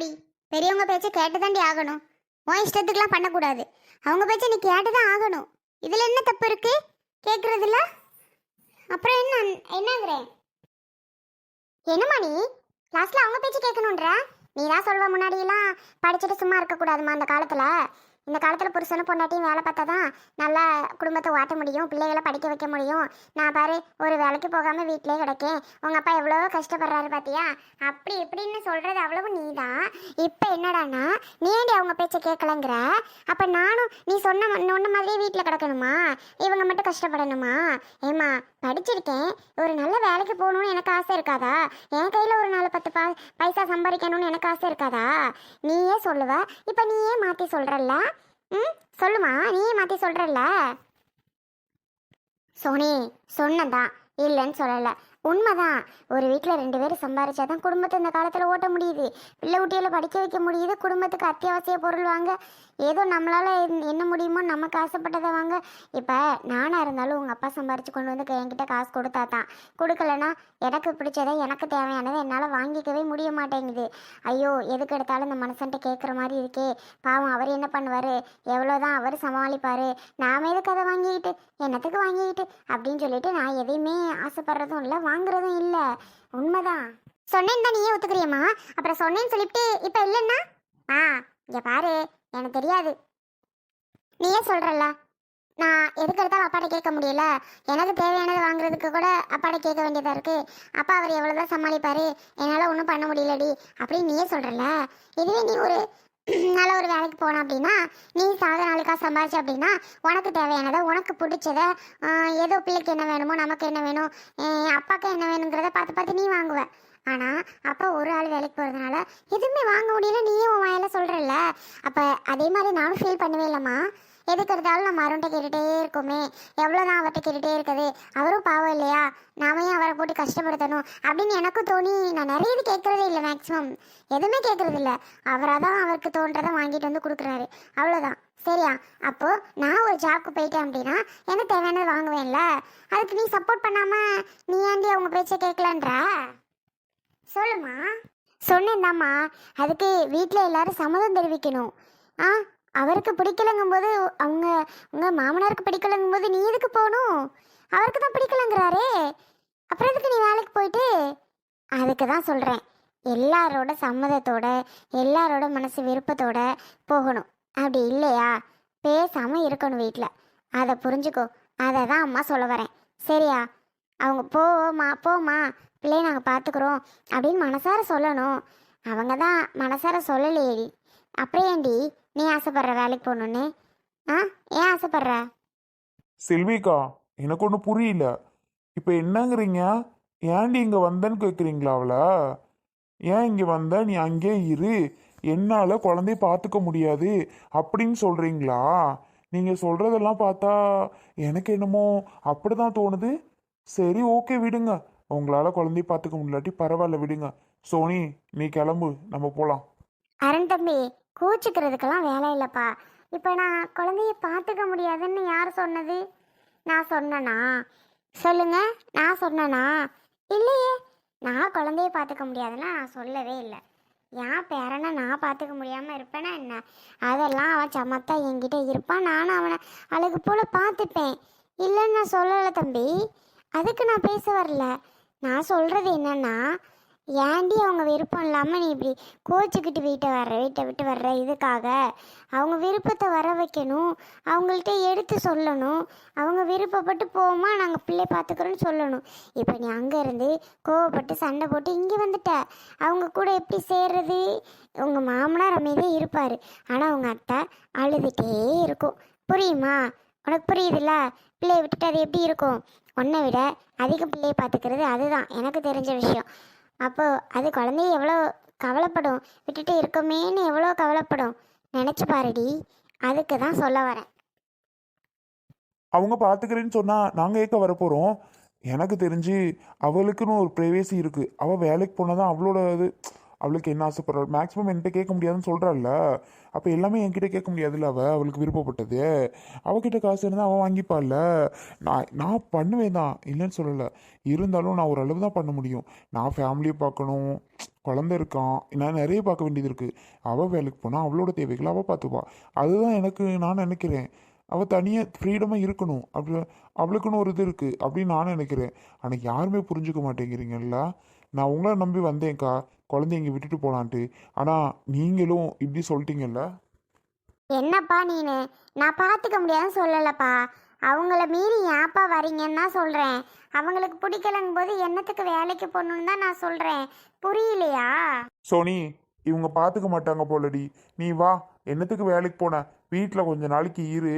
ஆமாடி பெரியவங்க பேச்ச கேட்டுதாண்டி ஆகணும். உன் இஷ்டத்துக்குலாம் பண்ணக்கூடாது. அவங்க பேச்ச நீ கேட்டுதான் ஆகணும். இதுல என்ன தப்பு இருக்கு? கேக்குறதுல? அப்புறம் என்ன? என்னங்கிறேன் என்னம்மா நீ? லாஸ்ட்ல அவங்க பேச்சு கேட்கணுன்ற நீ தான் சொல்வ முன்னாடியெல்லாம் படிச்சுட்டு சும்மா இருக்கக்கூடாதுமா அந்த காலத்துல. இந்த காலத்தில் புருஷனும் பொண்டாட்டியும் வேலை பார்த்தா தான் நல்லா குடும்பத்தை ஓட்ட முடியும் பிள்ளைகளை படிக்க வைக்க முடியும். நான் பாரு ஒரு வேலைக்கு போகாமல் வீட்டிலே கிடக்கேன். உங்கள் அப்பா எவ்வளோ கஷ்டப்படுறாரு பார்த்தியா அப்படி இப்படின்னு சொல்கிறது அவ்வளவு நீதான் இப்போ என்னடான்னா நீ ஏண்டி அவங்க பேச்சை கேட்கலங்கிற? அப்போ நானும் நீ சொன்ன ம- மாதிரி மாதிரியே வீட்டில் கிடக்கணுமா? இவங்க மட்டும் கஷ்டப்படணுமா? ஏமா படிச்சிருக்கேன். ஒரு நல்ல வேலைக்கு போகணும்னு எனக்கு ஆசை இருக்காதா? என் கையில் ஒரு நாலு பத்து பா பைசா சம்பாதிக்கணும்னு எனக்கு ஆசை இருக்காதா? நீயே சொல்லுவ. இப்போ நீயே மாற்றி சொல்கிறல்ல ம் சொல்லுமா. நீயே மாற்றி சொல்கிறல்ல சோனி சொன்னதான் இல்லைன்னு சொல்லலை. உண்மைதான். ஒரு வீட்டில் ரெண்டு பேரும் சம்பாரிச்சாதான் குடும்பத்தை இந்த காலத்தில் ஓட்ட முடியுது. பிள்ளை குட்டியில் படிக்க வைக்க முடியுது குடும்பத்துக்கு அத்தியாவசிய பொருள் வாங்க. ஏதோ நம்மளால் என்ன முடியுமோ நமக்கு ஆசைப்பட்டதை வாங்க. இப்போ நானாக இருந்தாலும் உங்கள் அப்பா சம்பாரித்து கொண்டு வந்து என்கிட்ட காசு கொடுத்தா தான். கொடுக்கலனா எனக்கு பிடிச்சதை எனக்கு தேவையானதை என்னால் வாங்கிக்கவே முடிய மாட்டேங்குது. ஐயோ எதுக்கு எடுத்தாலும் இந்த மனுஷன்ட்ட கேட்குற மாதிரி இருக்கே. பாவம் அவர் என்ன பண்ணுவார்? எவ்வளோதான் அவர் சமாளிப்பார்? நாம எதுக்கு அதை வாங்கிக்கிட்டு என்னத்துக்கு வாங்கிக்கிட்டு? அப்படின்னு சொல்லிட்டு நான் எதையுமே ஆசைப்படுறதும் இல்லை வாங்குறதும் இல்லை. உண்மைதான். சொன்னேன்னு தான் நீயே ஒத்துக்கிறியம்மா. அப்புறம் சொன்னேன்னு சொல்லிட்டு இப்போ இல்லைன்னா? ஆ இங்கே பாரு. எனக்கு தெரியாது. நீயே சொல்கிறல்ல நான் எதுக்கு எடுத்தாலும் அப்பாட்ட கேட்க முடியல. எனக்கு தேவையானது வாங்குறதுக்கு கூட அப்பாட்ட கேட்க வேண்டியதாக இருக்கு. அப்பா அவர் எவ்வளோதான் சமாளிப்பாரு? என்னால் ஒன்றும் பண்ண முடியலடி. அப்படின்னு நீயே சொல்றல இதுவே நீ ஒரு நல்ல ஒரு வேலைக்கு போன அப்படின்னா நீ சாத நாளுக்காக சம்பாதிச்ச அப்படின்னா உனக்கு தேவையானதை உனக்கு பிடிச்சத ஏதோ பிள்ளைக்கு என்ன வேணுமோ நமக்கு என்ன வேணும் என் அப்பாவுக்கு என்ன வேணுங்கிறத பார்த்து பார்த்து நீ வாங்குவ. ஆனால் அப்பா ஒரு ஆள் வேலைக்கு போகிறதுனால எதுவுமே வாங்க முடியல நீயும் உன் வாயில சொல்கிறல்ல அப்போ அதே மாதிரி நானும் ஃபீல் பண்ணவே இல்லைம்மா. எதுக்கு எடுத்தாலும் நம்ம அருண்கிட்ட கேட்டுகிட்டே இருக்கோமே. எவ்வளோ தான் அவர்கிட்ட கேட்டுகிட்டே இருக்குது. அவரும் பாவம் இல்லையா? நாம ஏன் அவரை போட்டு கஷ்டப்படுத்தணும்? அப்படின்னு எனக்கும் தோணி நான் நிறைய இது கேட்குறதே இல்லை மேக்ஸிமம் எதுவுமே கேட்குறது இல்லை. அவராக தான் அவருக்கு தோன்றதை வாங்கிட்டு வந்து கொடுக்குறாரு. அவ்வளோதான் சரியா? அப்போ நான் ஒரு ஜாப்க்கு போயிட்டேன் அப்படின்னா எனக்கு தேவையானது வாங்குவேன்ல? அதுக்கு நீ சப்போர்ட் பண்ணாம நீ ஏண்டி அவங்க பேச்சை கேட்கலன்ற? சொல்லுமா சொன்னேன்தாம்மா. அதுக்கு வீட்டில் எல்லாரும் சம்மதம் தெரிவிக்கணும். ஆ? அவருக்கு பிடிக்கலங்கும் போது அவங்க உங்கள் மாமனாருக்கு பிடிக்கலங்கும் போது நீ எதுக்கு போகணும்? அவருக்கு தான் பிடிக்கலங்கிறாரே. அப்புறம் எதுக்கு நீ வேலைக்கு போயிட்டு? அதுக்கு தான் சொல்கிறேன் எல்லாரோட சம்மதத்தோட எல்லாரோட மனசு விருப்பத்தோட போகணும். அப்படி இல்லையா? பேசாமல் இருக்கணும் வீட்டில் அதை புரிஞ்சுக்கோ. அதை தான் அம்மா சொல்ல வரேன். சரியா? அவங்க போமா போமா பிள்ளைய நாங்கள் பார்த்துக்குறோம் அப்படின்னு மனசார சொல்லணும். அவங்க தான் மனசார சொல்லலையே அப்புறம் ஏண்டி நீ ஆசைப்படுற வேலைக்கு போகணுன்னு ஆ? ஏன் ஆசைப்படுற? செல்விக்கா எனக்கு ஒன்றும் புரியல. இப்போ என்னங்கிறீங்க? ஏன்டி இங்கே வந்தேன்னு கேட்குறீங்களா அவளை? ஏன் இங்கே வந்த? நீ அங்கே இரு. என்னால் குழந்தைய பார்த்துக்க முடியாது. அப்படின்னு சொல்கிறீங்களா நீங்கள் சொல்கிறதெல்லாம் பார்த்தா எனக்கு என்னமோ அப்படி தான் தோணுது. சரி ஓகே விடுங்க. உங்களால் குழந்தைய பார்த்துக்க முடியாட்டி பரவாயில்ல விடுங்க. சோனி நீ கிளம்பு. நம்ம போகலாம் அருண் தம்பி கூச்சிக்கிறதுக்கெல்லாம் வேலை இல்லைப்பா. இப்போ நான் குழந்தைய பார்த்துக்க முடியாதுன்னு யார் சொன்னது? நான் சொன்னனா? சொல்லுங்க நான் சொன்னனா? இல்லையே நான் குழந்தைய பார்த்துக்க முடியாதுன்னா நான் சொல்லவே இல்லை. என் பேரனை நான் பார்த்துக்க முடியாமல் இருப்பேனா என்ன? அதெல்லாம் அவன் சமத்தா என்கிட்ட இருப்பான். நானும் அவனை அழகு போல் பார்த்துப்பேன். இல்லைன்னு நான் சொல்லலை தம்பி. அதுக்கு நான் பேச வரல. நான் சொல்கிறது என்னன்னா ஏன்டி அவங்க விருப்பம் இல்லாமல் நீ இப்படி கோச்சிக்கிட்டு வீட்டை வர்ற வீட்டை விட்டு வர்ற இதுக்காக? அவங்க விருப்பத்தை வர வைக்கணும். அவங்கள்ட்ட எடுத்து சொல்லணும். அவங்க விருப்பப்பட்டு போமா நாங்கள் பிள்ளை பார்த்துக்குறோன்னு சொல்லணும். இப்போ நீ அங்கேருந்து கோவப்பட்டு சண்டை போட்டு இங்கே வந்துட்ட. அவங்க கூட எப்படி சேர்றது? உங்கள் மாமனார் அமைதியே இருப்பார். ஆனால் அவங்க அத்தை அழுதுகிட்டே இருக்கும். புரியுமா? உனக்கு புரியுதுல்ல? பிள்ளையை விட்டுட்டு அது எப்படி இருக்கும்? உன்னை விட அதிக பிள்ளையை பார்த்துக்கிறது அதுதான். எனக்கு தெரிஞ்ச விஷயம். அப்போ அது குழந்தைய எவ்வளோ கவலைப்படும்? விட்டுட்டு இருக்கமேன்னு எவ்வளோ கவலைப்படும்? நினச்சி பாருடி. அதுக்கு தான் சொல்ல வரேன். அவங்க பார்த்துக்கிறேன்னு சொன்னால் நாங்கள் ஏக்க வரப்போகிறோம் எனக்கு தெரிஞ்சு அவளுக்குன்னு ஒரு ப்ரைவேசி இருக்குது அவள் வேலைக்கு போனால் தான் அவளோட இது அவளுக்கு என்ன ஆசைப்படுறாள் மேக்ஸிமம் என்கிட்ட கேட்க முடியாதுன்னு சொல்கிறாள்ல அப்போ எல்லாமே என்கிட்ட கேட்க முடியாதுல்ல அவள் அவளுக்கு விருப்பப்பட்டது. அவகிட்ட காசு இருந்தால் அவள் வாங்கிப்பாள்ல. நான் நான் பண்ணுவேன் தான். இல்லைன்னு சொல்லலை. இருந்தாலும் நான் ஒரு அளவு தான் பண்ண முடியும். நான் ஃபேமிலியை பார்க்கணும். குழந்த இருக்கான். நான் நிறைய பார்க்க வேண்டியது இருக்குது அவள் வேலைக்கு போனால் அவளோட தேவைகளை அவள் பார்த்துப்பா. அதுதான் எனக்கு நான் நினைக்கிறேன். அவள் தனியாக ஃப்ரீடமாக இருக்கணும். அப்படி அவளுக்குன்னு ஒரு இது இருக்குது அப்படின்னு நான் நினைக்கிறேன். ஆனால் யாருமே புரிஞ்சுக்க மாட்டேங்கிறீங்கல்ல? நான் உங்களை நம்பி வந்தேன்க்கா. குழந்தைய இங்கே விட்டுட்டு போகலான்ட்டு ஆனால் நீங்களும் இப்படி சொல்லிட்டீங்கல்ல? என்னப்பா நீனு? நான் பார்த்துக்க முடியாதுன்னு சொல்லலப்பா. அவங்கள மீறி ஏன்ப்பா வரீங்கன்னு தான் சொல்கிறேன் அவங்களுக்கு பிடிக்கலங்கும் போது என்னத்துக்கு வேலைக்கு போகணுன்னு தான் நான் சொல்கிறேன் புரியலையா? சோனி இவங்க பார்த்துக்க மாட்டாங்க போலடி. நீ வா என்னத்துக்கு வேலைக்கு போன? வீட்டில் கொஞ்ச நாளைக்கு இரு.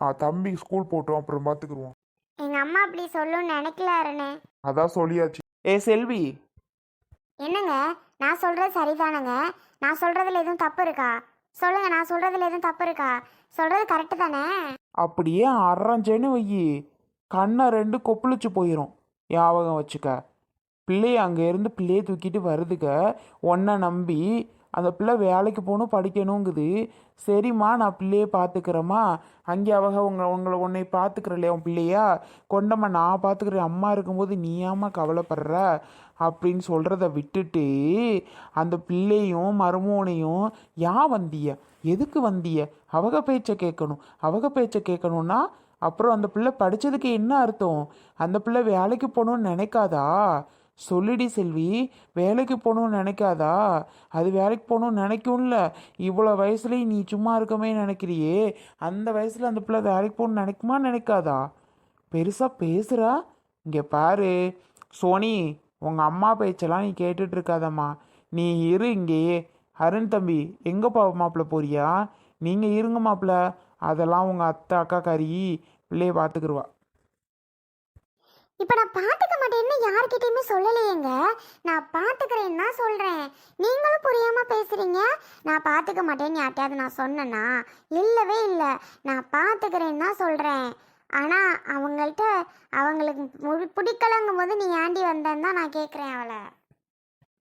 ஆ, தம்பி ஸ்கூல் போட்டோம் அப்புறம் பார்த்துக்குருவோம் எங்கள் அம்மா அப்படி சொல்லுன்னு நினைக்கலாருன்னு அதான் சொல்லியாச்சு. ஏ செல்வி. என்னங்க? நான் சொல்கிறது சரிதானங்க. நான் சொல்கிறதுல எதுவும் தப்பு இருக்கா சொல்லுங்கள் நான் சொல்கிறதுல எதுவும் தப்பு இருக்கா சொல்கிறது கரெக்டு தானே? அப்படியே அரைஞ்சேன்னு வையி. கண்ணை ரெண்டு கொப்புளிச்சு போயிடும் ஞாபகம் வச்சுக்க. பிள்ளைய அங்கேருந்து பிள்ளையை தூக்கிட்டு வருதுக்க உன்னை நம்பி அந்த பிள்ளை வேலைக்கு போகணும் படிக்கணுங்குது. சரிம்மா நான் பிள்ளையை பார்த்துக்கிறேம்மா. அங்கே அவங்க உங்க உங்களை உன்னை பார்த்துக்கிறலையா உன் பிள்ளையா? கொண்டம்மா நான் பார்த்துக்கிறேன். அம்மா இருக்கும்போது நீ ஏம்மா கவலைப்படுற? அப்படின்னு சொல்கிறத விட்டுட்டு அந்த பிள்ளையும் மருமோனையும் ஏன் வந்திய? எதுக்கு வந்திய? அவங்க பேச்சை கேட்கணும். அவங்க பேச்சை கேட்கணும்னா அப்புறம் அந்த பிள்ளை படித்ததுக்கு என்ன அர்த்தம்? அந்த பிள்ளை வேலைக்கு போகணும்னு நினைக்காதா? சொல்லிடி செல்வி வேலைக்கு போகணும்னு நினைக்காதா? அது வேலைக்கு போகணும்னு நினைக்கும்ல. இவ்வளோ வயசுலேயும் நீ சும்மா இருக்கமே நினைக்கிறியே. அந்த வயசில் அந்த பிள்ளை வேலைக்கு போகணும்னு நினைக்குமா நினைக்காதா? பெருசாக பேசுகிறா இங்கே பாரு. சோனி உங்கள் அம்மா பேச்செல்லாம் நீ கேட்டுட்டு இருக்காதம்மா. நீ இரு இங்கேயே. அருண் தம்பி எங்கே பா மாப்பிள்ள போறியா? நீங்கள் இருங்க மாப்பிள்ள. அதெல்லாம் உங்கள் அத்தை அக்கா கறி. பிள்ளைய பார்த்துக்குருவா. இப்போ நான் பார்த்துக்க மாட்டேன்னு எதுவுமே சொல்லலையேங்க. நான் பார்த்துக்கிறேன்னு தான் சொல்கிறேன் நீங்களும் புரியாமல் பேசுகிறீங்க நான் பார்த்துக்க மாட்டேன்னு யார்ட்டையாவது நான் சொன்னேன்னா இல்லவே இல்லை. நான் பார்த்துக்கிறேன்னு தான் சொல்கிறேன் ஆனால் அவங்கள்ட்ட அவங்களுக்கு பிடிக்கலங்கும் போது நீ ஏண்டி வந்தேன்னு தான் நான் கேட்குறேன் அவளை.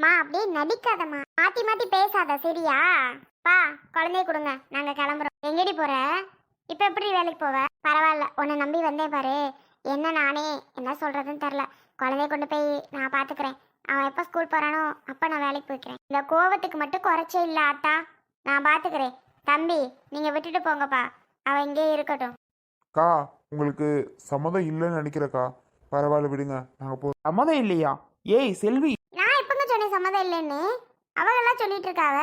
மா அப்படியே நடிக்காதம்மா. மாற்றி மாற்றி பேசாத சரியா? பா குழந்தைய கொடுங்க. நாங்கள் கிளம்புறோம். எங்கடி போகிற இப்போ எப்படி வேலைக்கு போவ? பரவாயில்ல. உன்னை நம்பி வந்தேன் பாரு. என்ன நானே? என்ன சொல்கிறதுன்னு தெரில குழந்தைய கொண்டு போய் நான் பார்த்துக்கிறேன் அவன் எப்போ ஸ்கூல் போகிறானோ அப்போ நான் வேலைக்கு போய்க்கிறேன். இந்த கோவத்துக்கு மட்டும் குறைச்சே இல்லை ஆத்தா. நான் பார்த்துக்கிறேன் தம்பி நீங்கள் விட்டுட்டு போங்கப்பா. அவன் இங்கேயே இருக்கட்டும். அக்கா உங்களுக்கு சம்மதம் இல்லைன்னு நினைக்கிறக்கா பரவாயில்ல விடுங்க. நாங்கள் போ சம்மதம் இல்லையா? ஏய் செல்வி. நான் எப்பங்க சொன்னேன் சம்மதம் இல்லைன்னு? அவங்கெல்லாம் சொல்லிட்டு இருக்காவ?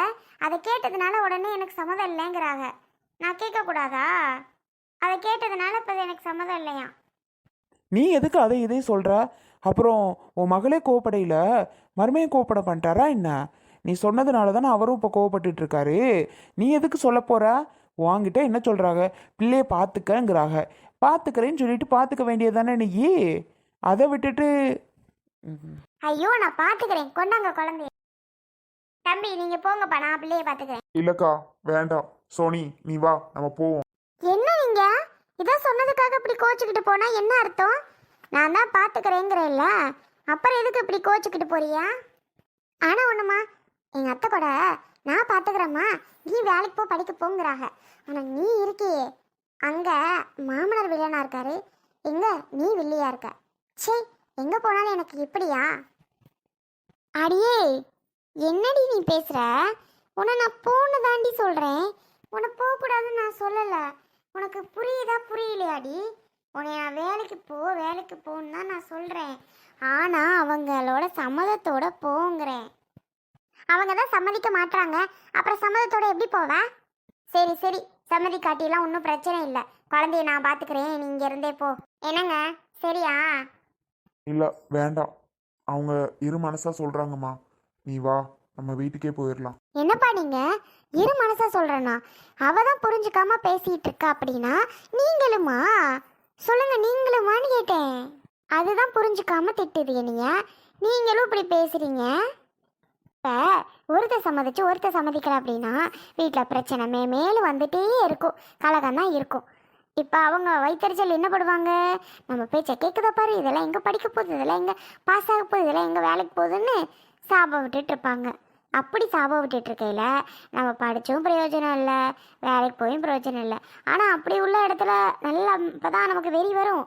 அதை கேட்டதுனால உடனே எனக்கு சம்மதம் இல்லைங்கிறாங்க நான் கேட்கக்கூடாதா அதை கேட்டதுனால இப்போ எனக்கு சம்மதம் இல்லையா? நீ எதுக்கு அதை இதையும் சொல்கிற அப்புறம் உன் மகளே கோவப்படையில மருமையும் கோவப்பட பண்ணிட்டாரா என்ன? நீ சொன்னதுனால தானே அவரும் இப்போ கோவப்பட்டுட்டு இருக்காரு நீ எதுக்கு சொல்ல போற? உன்கிட்ட என்ன சொல்கிறாங்க பிள்ளைய பார்த்துக்கங்கிறாங்க பார்த்துக்கிறேன்னு சொல்லிட்டு பார்த்துக்க வேண்டியது தானே நீ? அதை விட்டுட்டு ம். ஐயோ நான் பார்த்துக்கிறேன் கொண்டாங்க குழந்தைய. தம்பி நீங்கள் போங்கப்பா. நான் பிள்ளைய பார்த்துக்கிறேன் இல்லைக்கா வேண்டாம். சோனி நீ வா. நம்ம போவோம். என்ன நீங்க? இதை சொன்னதுக்காக இப்படி கோச்சுக்கிட்டு போனா என்ன அர்த்தம்? நான் தான் பார்த்துக்கிறேங்கிறேன்ல அப்புறம் எதுக்கு இப்படி கோச்சிக்கிட்டு போறியா? ஆனால் ஒன்றுமா எங்கள் அத்தை கூட நான் பார்த்துக்கிறேம்மா நீ வேலைக்கு போ படிக்க போங்கிறாங்க ஆனால் நீ இருக்கியே. அங்கே மாமனார் வில்லனா இருக்காரு. எங்கே? நீ வில்லியாக இருக்க. சே எங்கே போனாலும் எனக்கு இப்படியா? அடியே என்னடி நீ பேசுகிற உன்னை நான் போன்னு தாண்டி சொல்கிறேன் உன்னை போகக்கூடாதுன்னு நான் சொல்லலை. உனக்கு புரியுதா புரியலையாடி? உன்னை நான் வேலைக்கு போ வேலைக்கு போன்னு தான் நான் சொல்கிறேன் ஆனால் அவங்களோட சம்மதத்தோட போங்கிறேன். அவங்க தான் சம்மதிக்க மாட்றாங்க. அப்புறம் சம்மதத்தோட எப்படி போவேன் சரி சரி. சம்மதி காட்டிலாம் ஒன்றும் பிரச்சனை இல்லை. குழந்தைய நான் பார்த்துக்கிறேன் நீ இங்க இருந்தே போ. என்னங்க? சரியா? இல்லை வேண்டாம். அவங்க இரு மனசா சொல்கிறாங்கம்மா நீ வா நம்ம வீட்டுக்கே போயிடலாம் என்னப்பா நீங்க? இரு மனசா சொல்றேனா அவ தான் புரிஞ்சுக்காம பேசிட்டு இருக்கா அப்படின்னா நீங்களுமா? சொல்லுங்க நீங்களுமான்னு கேட்டேன். அதுதான் புரிஞ்சுக்காம திட்டுது என்னைய. நீங்களும் இப்படி பேசுறீங்க? இப்போ ஒருத்தர் சம்மதிச்சு ஒருத்தர் சம்மதிக்கல அப்படின்னா வீட்டில் பிரச்சனை மேலும் வந்துட்டே இருக்கும். கலகம் தான் இருக்கும். இப்போ அவங்க வைத்தறிச்சல் என்ன பண்ணுவாங்க நம்ம பேச்சை கேட்குதா பாரு இதெல்லாம் எங்கே படிக்க போகுது இதெல்லாம் எங்கே பாஸ் ஆக போகுது இதெல்லாம் எங்கே வேலைக்கு போகுதுன்னு சாபம் விட்டுட்டு இருப்பாங்க. அப்படி சாபம் விட்டுட்டு இருக்கையில நம்ம படிச்சும் பிரயோஜனம் இல்லை வேலைக்கு போயும் பிரயோஜனம் இல்லை. ஆனால் அப்படி உள்ள இடத்துல நல்லா இப்போதான் நமக்கு வெறி வரும்.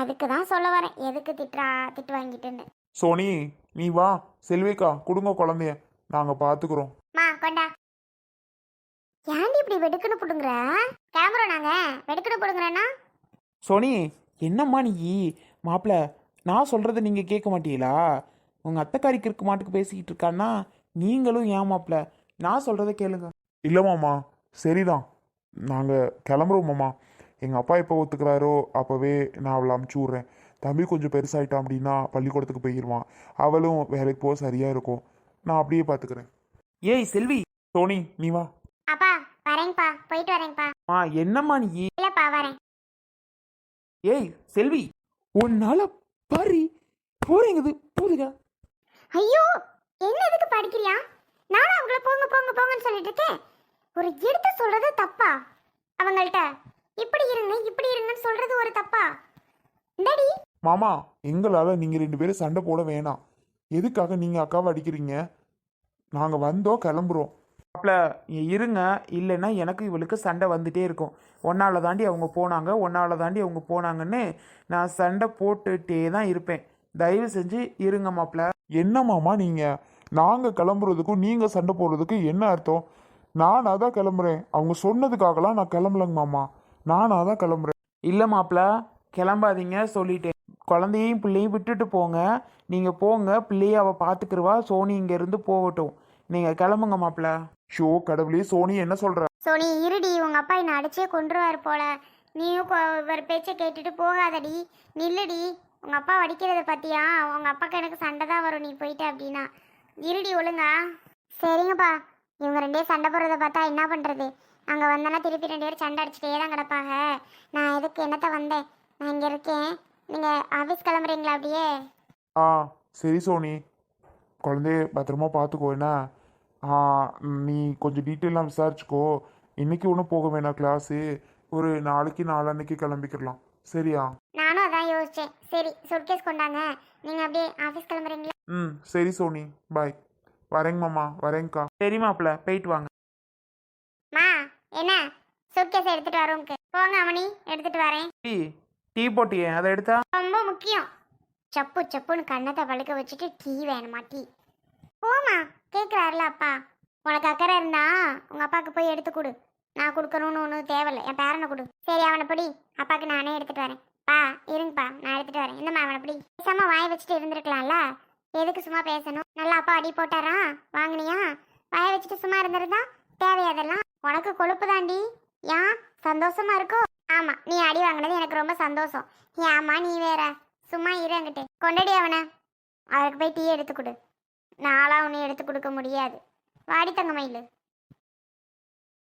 அதுக்கு தான் சொல்ல வரேன். எதுக்கு திட்டுறா திட்டு வாங்கிட்டுன்னு. சோனி நீ வா. செல்விக்கா கொடுங்க குழந்தைய. நாங்கள் பார்த்துக்குறோம் மா கொண்டா. ஏன்டி இப்படி வெடுக்குன்னு பிடுங்குற? கிளம்புறோம் நாங்க. வெடுக்குன்னு பிடுங்குறேன்னா? சோனி என்னம்மா நீ? மாப்பிள்ள நான் சொல்கிறத நீங்கள் கேட்க மாட்டீங்களா? உங்கள் அத்தைக்காரிக்கு இருக்க மாட்டுக்கு பேசிக்கிட்டு இருக்கான்னா நீங்களும் மாப்பிள்ள நான் சொல்கிறத கேளுங்க. இல்லை மாமா சரிதான். நாங்கள் கிளம்புறோம் மாமா. எங்கள் அப்பா எப்போ ஒத்துக்கிறாரோ அப்போவே நான் அவளை அமுச்சு விட்றேன். தம்பி கொஞ்சம் பெருசாயிட்டான் அப்படின்னா பள்ளிக்கூடத்துக்கு போயிடுவான் அவளும் வேலைக்கு போக சரியாக இருக்கும். நான் அப்படியே பார்த்துக்கிறேன் ஏய் செல்வி! சோனி நீ வா. அப்பா வரேங்கப்பா போயிட்டு வரேங்கப்பா மா என்னம்மா நீ? இல்லப்பா வரேன். ஏய் செல்வி! உன்னால பாரி போறீங்குது. போதுங்க. ஐயோ! என்ன எதுக்கு படிக்கிறியா? நானும் அவங்கள போங்க போங்க போங்கன்னு சொல்லிட்டு இருக்கேன். ஒரு எடுத்து சொல்றது தப்பா? அவங்கள்ட்ட இப்படி இருங்க இப்படி இருங்கன்னு சொல்றது ஒரு தப்பா? டேடி மாமா எங்களால் நீங்கள் ரெண்டு பேரும் சண்டை போட வேணாம். எதுக்காக நீங்கள் அக்காவை அடிக்கிறீங்க? நாங்கள் வந்தோம் கிளம்புறோம். மாப்பிள்ள இருங்க. இல்லைன்னா எனக்கு இவளுக்கு சண்டை வந்துட்டே இருக்கும். ஒன்னால தாண்டி அவங்க போனாங்க ஒன்னால தாண்டி அவங்க போனாங்கன்னு நான் சண்டை போட்டுட்டே தான் இருப்பேன். தயவு செஞ்சு இருங்க மாப்பிள்ள என்ன மாமா நீங்கள் நாங்கள் கிளம்புறதுக்கும் நீங்கள் சண்டை போடுறதுக்கும் என்ன அர்த்தம்? நானாக தான் கிளம்புறேன். அவங்க சொன்னதுக்காகலாம் நான் கிளம்பலங்க மாமா. நானாக தான் கிளம்புறேன். இல்லை மாப்பிள்ள கிளம்பாதீங்க சொல்லிட்டேன். குழந்தையும் பிள்ளையும் விட்டுட்டு போங்க. நீங்கள் போங்க பிள்ளைய அவள் பார்த்துக்கிருவா சோனி இங்கேருந்து போகட்டும். நீங்கள் கிளம்புங்க மாப்பிள்ள ஷோ கடவுளே சோனி என்ன சொல்கிற சோனி இருடி உங்க அப்பா என்னை அடிச்சே கொன்றுவார் போல. நீயும் கொ- ஒரு பேச்சை கேட்டுட்டு போகாதடி. நில்லுடி. உங்க அப்பா அடிக்கிறத பத்தியா? உங்க அப்பாக்கு எனக்கு சண்டை தான் வரும். நீ போயிட்ட அப்படின்னா. இருடி ஒழுங்கா. சரிங்கப்பா. இவங்க ரெண்டே சண்டை போடுறத பார்த்தா என்ன பண்றது? அங்க வந்தேன்னா திருப்பி ரெண்டு பேரும் சண்டை அடிச்சுட்டே தான் கிடப்பாங்க. நான் எதுக்கு என்னத்த வந்தேன்? நான் இங்க இருக்கேன். நீங்க ஆபீஸ் கிளம்புறீங்களா அப்படியே? ஆ சரி சோனி. குழந்தைய பத்திரமா பார்த்துக்கோ என்ன? ஆ நீ கொஞ்சம் டீட்டெயிலாக விசாரிச்சுக்கோ. இன்னைக்கு ஒன்றும் போக வேணாம் கிளாஸு ஒரு நாளைக்கு நாளான்னைக்கு கிளம்பிக்கிடலாம் சரியா? நானும் அதான் யோசிச்சேன். சரி சுட்கேஸ் கொண்டாங்க. நீங்க அப்படியே ஆபீஸ் கிளம்புறீங்களா? ம் சரி சோனி. பாய் வரேங்க மாமா வரேங்க்கா சரி மாப்பிள்ள போயிட்டு வாங்க. மா என்ன? சூட்கேஸ் எடுத்துட்டு வரோம்க்கு போங்க அவனி எடுத்துட்டு வரேன். டீ டீ போட்டியே அதை எடுத்தா? ரொம்ப முக்கியம். சப்பு சப்புன்னு கண்ணத்தை பழுக்க வச்சுட்டு டீ வேணுமா டீ? போமா கேட்குறாருல அப்பா. உனக்கு அக்கறை இருந்தா உங்க அப்பாவுக்கு போய் எடுத்து கொடு. நான் கொடுக்கணும்னு ஒன்றும் தேவையில்லை. என் பேரனை கொடு. சரி அவனை படி. அப்பாவுக்கு நானே எடுத்துட்டு வரேன். பா இருங்கப்பா நான் எடுத்துட்டு வரேன். இந்தம்மா அவனை படி. பேசாம வாய் வச்சுட்டு இருந்திருக்கலாம்ல? எதுக்கு சும்மா பேசணும்? நல்லா அப்பா அடி போட்டாரா? வாங்கினியா? வாய வச்சுட்டு சும்மா இருந்திருந்தா? தேவையாதெல்லாம் உனக்கு கொழுப்பு தாண்டி. ஏன்? சந்தோஷமா இருக்கோ? ஆமா நீ அடி வாங்கினது எனக்கு ரொம்ப சந்தோஷம். ஏம்மா நீ வேற. சும்மா இரு அங்கிட்டு. கொண்டடி அவனை. அவருக்கு போய் டீ எடுத்து கொடு. நாளாக ஒன்றும் எடுத்து கொடுக்க முடியாது. வாடி தங்க மயிலு